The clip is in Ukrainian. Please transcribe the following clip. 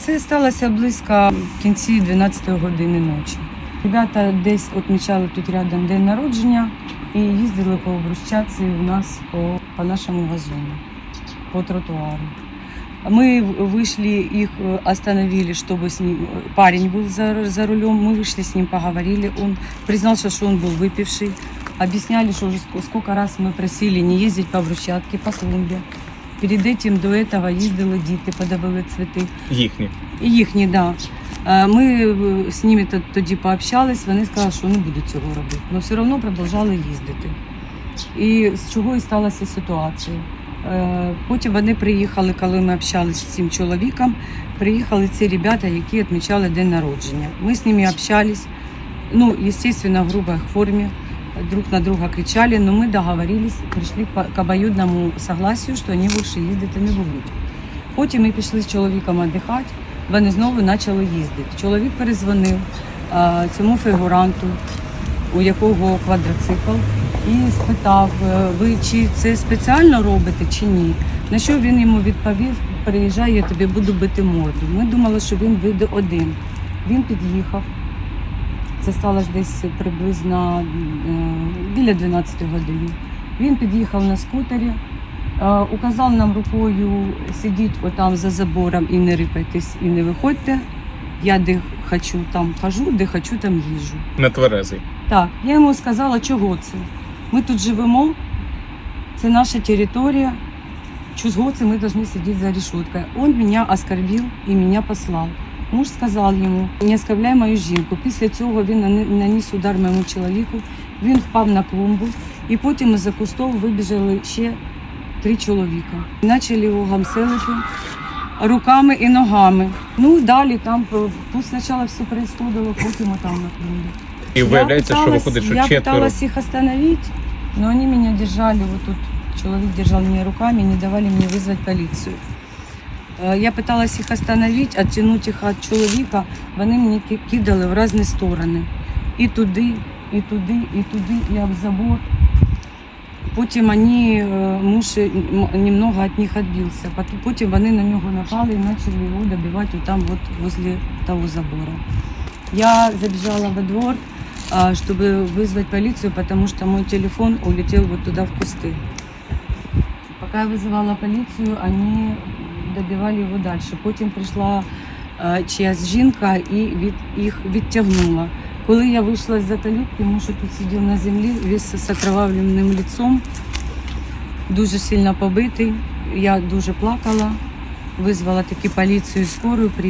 Це сталося близько в кінці 12 години ночі. Ребята десь відмічали тут рядом день народження і їздили по брусчатці у нас по, по нашому газону, по тротуару. Мы вышли, их э, остановили, чтобы с ним... Парень был за, за рулем, мы вышли с ним, поговорили. Он признался, что он был выпивший. Объясняли, что уже ск- сколько раз мы просили не ездить по брусчатке, по клумбе. Перед этим до этого їздили діти, подавали цвіти. Їхні. Їхні, да. Е, Ми е, з ними тоді пообщались, вони сказали, що не будуть цього робити. Але все одно продовжали їздити. І з чого і сталася ситуація. Е, Потім вони приїхали, коли ми общалися з цим чоловіком, приїхали ці ребята, які відмічали день народження. Ми з ними общались, ну, естественно, в грубой формі, друг на друга кричали, но мы договорились, прийшли к обоюдному согласию, що вони більше їздити не будуть. Потім ми пішли з чоловіком віддихати, вони знову почали їздити. Чоловік перезвонив цьому фігуранту, у якого квадроцикл, і спитав, е, ви чи це спеціально робите, чи ні. На що він йому відповів, приїжджай, я тобі буду бити морду. Ми думали, що він вийде один. Він під'їхав. Це сталося десь приблизно е, біля 12 години. Він під'їхав на скутері, е, указав нам рукою сидіть отам за забором і не рипайтесь, і не виходьте. Я де хочу, там хожу, де хочу, там їжджу. Нетверезий. Так, я йому сказала, чого це. Ми тут живемо, це наша територія. Чого це ми повинні сидіти за решеткою? Он мене оскорбив і мене послав. Муж сказав йому, не оскорбляй мою жінку. Після цього він наніс удар моєму чоловіку, він впав на клумбу, і потім із-за кустов вибіжали ще три чоловіка. Почали його гамселити руками і ногами. Ну далі там тут спочатку все происходило, потім отам на клумбі. І виявляється, що виходить, що я четверо. пыталась их остановить, но они меня держали, вот тут человек держал меня руками, не давали мне вызвать полицию. Е, Я пыталась їх остановить, оттянуть їх від чоловіка, вони мені ки- кидали в різні сторони. І туди, і туди, і туди, і об забор. Потім вони, е, муж е, м- немного від них відбився. Пот- Потім вони на нього напали і почали його добивати там вот возле того забора. Я забежала во двор, а, чтобы вызвать полицию, потому что мой телефон улетел вот туда в кусты. Пока я вызывала полицию, они добивали його далі. Потім прийшла е, чиясь жінка і від, їх відтягнула. Коли я вийшла з заталюбки, муж тут сидів на землі, весь з окровавленим лицом, дуже сильно побитий. Я дуже плакала, визвала таки поліцію скорую.